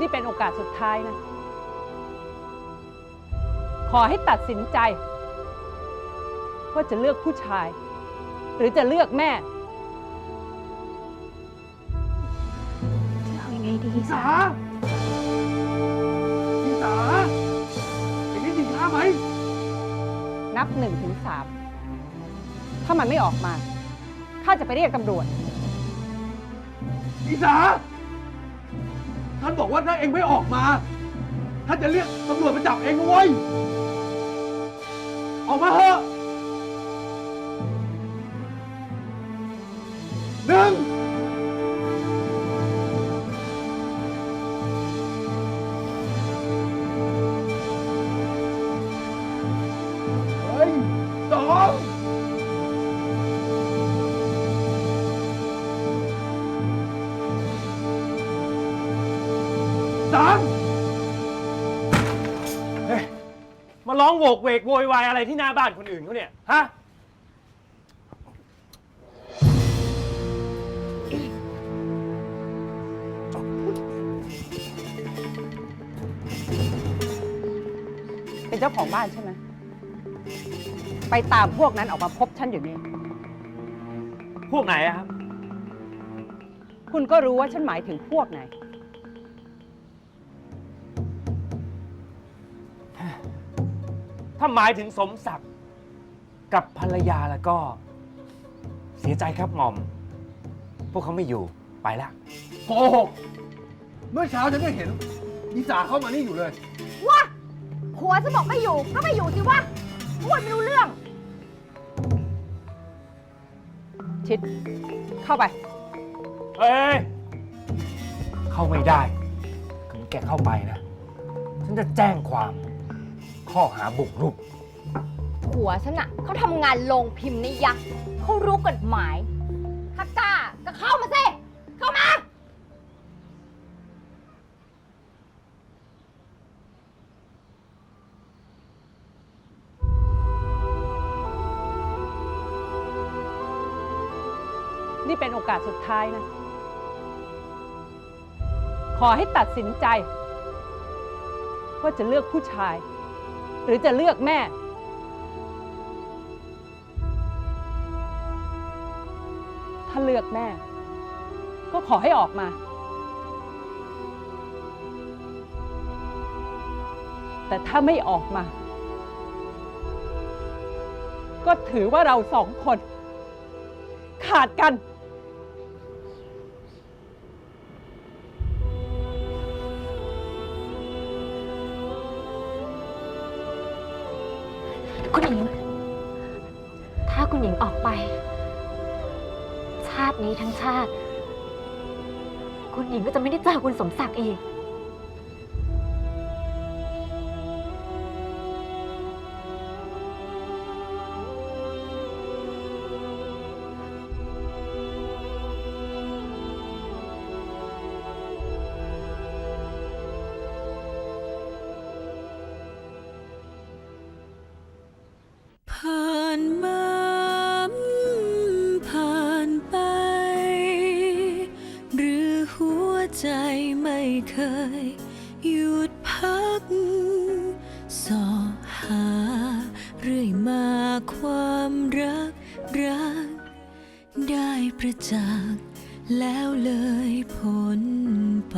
นี่เป็นโอกาสสุดท้ายนะ ขอให้ตัดสินใจ ว่าจะเลือกผู้ชาย หรือจะเลือกแม่จะเอายังไงดีพี่สาพี่สาเห็นได้สินค้าไหม นับหนึ่งถึงสามถ้ามันไม่ออกมา ข้าจะไปเรียกตำรวจพี่สา ท่านบอกว่าถ้าเองไม่ออกมา ท่านจะเรียกตำรวจมาจับเองนะเว้ยออกมาเถอะ สามมาร้องโวกเวกโวยวายอะไรที่หน้าบ้านคนอื่นเขาเนี่ย ฮะ เป็นเจ้าของบ้านใช่ไหม ไปตามพวกนั้นออกมาพบฉันอยู่นี่ พวกไหนอะครับ คุณก็รู้ว่าฉันหมายถึงพวกไหน ถ้าหมายถึงสมศักดิ์กับภรรยาแล้วก็ เสียใจครับหม่อม พวกเขาไม่อยู่ไปละ โกหกเมื่อเช้าฉันก็เห็นอีสาเข้ามานี่อยู่เลยว่าผัวจะบอกไม่อยู่ก็ไม่อยู่สิวะพูดไม่รู้เรื่อง ชิด เข้าไปเอ้ย เข้าไม่ได้ถึงแกเข้าไปนะ ฉันจะแจ้งความ ข้อหาบุกรุก ผัวฉันอะเขาทำงานโรงพิมพ์ในยักษ์เขารู้กฎหมาย ถ้ากล้าก็เข้ามาสิ เข้ามา นี่เป็นโอกาสสุดท้ายนะ ขอให้ตัดสินใจ ว่าจะเลือกผู้ชาย หรือจะเลือกแม่ ถ้าเลือกแม่ ก็ขอให้ออกมา แต่ถ้าไม่ออกมา ก็ถือว่าเราสองคน ขาดกัน คุณหญิง ถ้าคุณหญิงออกไป ชาตินี้ทั้งชาติ คุณหญิงก็จะไม่ได้เจอคุณสมศักดิ์อีก เคยหยุดพักสอหาเรื่อยมาความรักรัก ได้ประจักษ์แล้วเลยพ้นไป